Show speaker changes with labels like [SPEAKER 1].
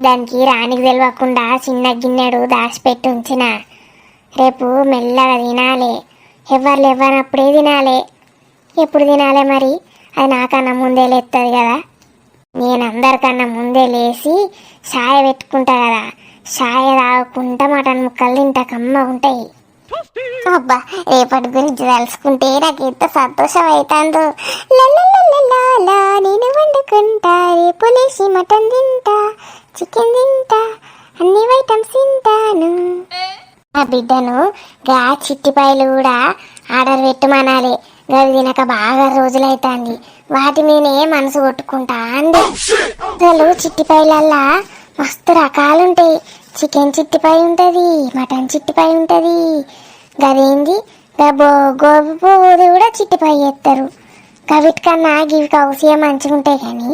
[SPEAKER 1] దానికి రానికి తెలియకుండా చిన్న గిన్నెడు దాచిపెట్టి ఉంచిన. రేపు మెల్లగా తినాలి. ఎవరు లేవనప్పుడే తినాలి. ఎప్పుడు తినాలి మరి? అది నాకన్నా ముందే లేస్తుంది కదా. నేను అందరికన్నా ముందే లేచి సాయ పెట్టుకుంటా కదా. సాయ తాగకుండా మటన్ ముక్కలు తింటా కమ్మ ఉంటాయి. అబ్బా రేపటి గురించి తెలుసుకుంటే నాకు ఎంత సంతోషం అవుతుందో నేను వండుకుంటా. రేపు లేచి మటన్ తింటా. చికెన్ తింటా అన్ని ఐటమ్స్ తింటాను. ఆ బిడ్డను గా చిట్టిపాయలు కూడా ఆర్డర్ పెట్టుమనాలి. గది తినక బాగా రోజులైతాంది. వాటి మీదే మనసు కొట్టుకుంటా అంది. అసలు చిట్టిపాయలల్లా మస్తు రకాలుంటాయి. చికెన్ చిట్టిపాయ ఉంటుంది మటన్ చిట్టిపాయ ఉంటుంది. గదేంది? గబో గోబు పువ్వుది కూడా చిట్టిపాయ చేస్తారు గవిటికన్నా గివి కౌసియా మంచిగా ఉంటాయి కానీ.